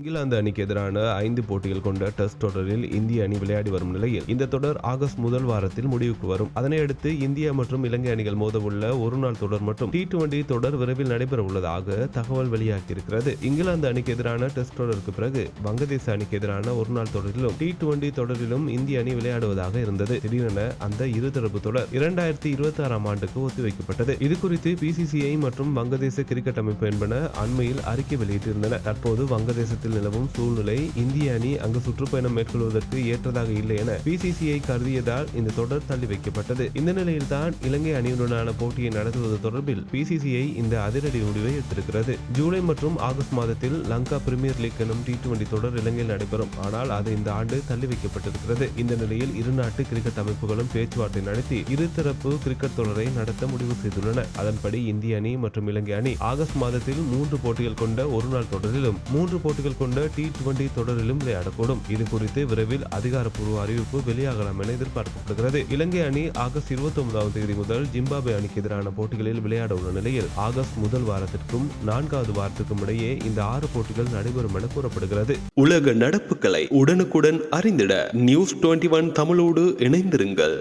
இங்கிலாந்து அணிக்கு எதிரான ஐந்து போட்டிகள் கொண்ட டெஸ்ட் தொடரில் இந்திய அணி விளையாடி வரும் நிலையில் இந்த தொடர் ஆகஸ்ட் முதல் வாரத்தில் முடிவுக்கு வரும். அதனையடுத்து இந்தியா மற்றும் இலங்கை அணிகள் மோதவுள்ள ஒரு நாள் தொடர் மற்றும் டி டுவெண்டி தொடர் விரைவில் நடைபெற உள்ளதாக தகவல் வெளியாகியிருக்கிறது. இங்கிலாந்து அணிக்கு எதிரான டெஸ்ட் தொடருக்கு பிறகு வங்கதேச அணிக்கு எதிரான ஒரு நாள் தொடரிலும் டி டுவெண்டி தொடரிலும் இந்திய அணி விளையாடுவதாக இருந்தது. திடீரென அந்த இருதரப்பு தொடர் இரண்டாயிரத்தி இருபத்தி ஆறாம் ஆண்டுக்கு ஒத்திவைக்கப்பட்டது. இது குறித்து பிசிசிஐ மற்றும் வங்கதேச கிரிக்கெட் அமைப்பு என்பன அண்மையில் அறிக்கை வெளியிட்டிருந்தன. தற்போது வங்கதேசத்தில் நிலவும் சூழ்நிலை இந்திய அணி அங்கு சுற்றுப்பயணம் மேற்கொள்வதற்கு ஏற்றதாக இல்லை என பிசிசிஐ கருதியதால் இந்த தொடர் தள்ளி வைக்கப்பட்டது. இந்த நிலையில்தான் இலங்கை அணியுடனான போட்டியை நடத்துவது தொடர்பில் பிசிசிஐ இந்த அதிரடி முடிவை எடுத்திருக்கிறது. ஜூலை மற்றும் ஆகஸ்ட் மாதத்தில் லங்கா பிரீமியர் லீக் எனும் டி டுவெண்டி தொடர் இலங்கையில் நடைபெறும். ஆனால் அது இந்த ஆண்டு தள்ளி வைக்கப்பட்டிருக்கிறது. இந்த நிலையில் இரு நாட்டு கிரிக்கெட் அமைப்புகளும் பேச்சுவார்த்தை நடத்தி இருதரப்பு கிரிக்கெட் தொடரை நடத்த முடிவு செய்துள்ளன. அதன்படி இந்திய அணி மற்றும் இலங்கை அணி ஆகஸ்ட் மாதத்தில் மூன்று போட்டிகள் கொண்ட ஒருநாள் தொடரிலும் மூன்று போட்டிகள் கொண்ட டி டுவெண்டி தொடரிலும் விளையாடக்கூடும். இது குறித்து விரைவில் அதிகாரப்பூர்வ அறிவிப்பு வெளியாகலாம் என எதிர்பார்க்கப்படுகிறது. இலங்கை அணி ஆகஸ்ட் இருபத்தி ஒன்பதாம் தேதி முதல் ஜிம்பாபே அணிக்கு எதிரான போட்டிகளில் விளையாட உள்ள நிலையில் ஆகஸ்ட் முதல் வாரத்திற்கும் நான்காவது வாரத்திற்கும் இடையே இந்த ஆறு போட்டிகள் நடைபெறும் என கூறப்படுகிறது. உலக நடப்புகளை உடனுக்குடன் அறிந்திட நியூஸ் டுவெண்ட்டி ஒன் தமிழோடு இணைந்திருங்கள்.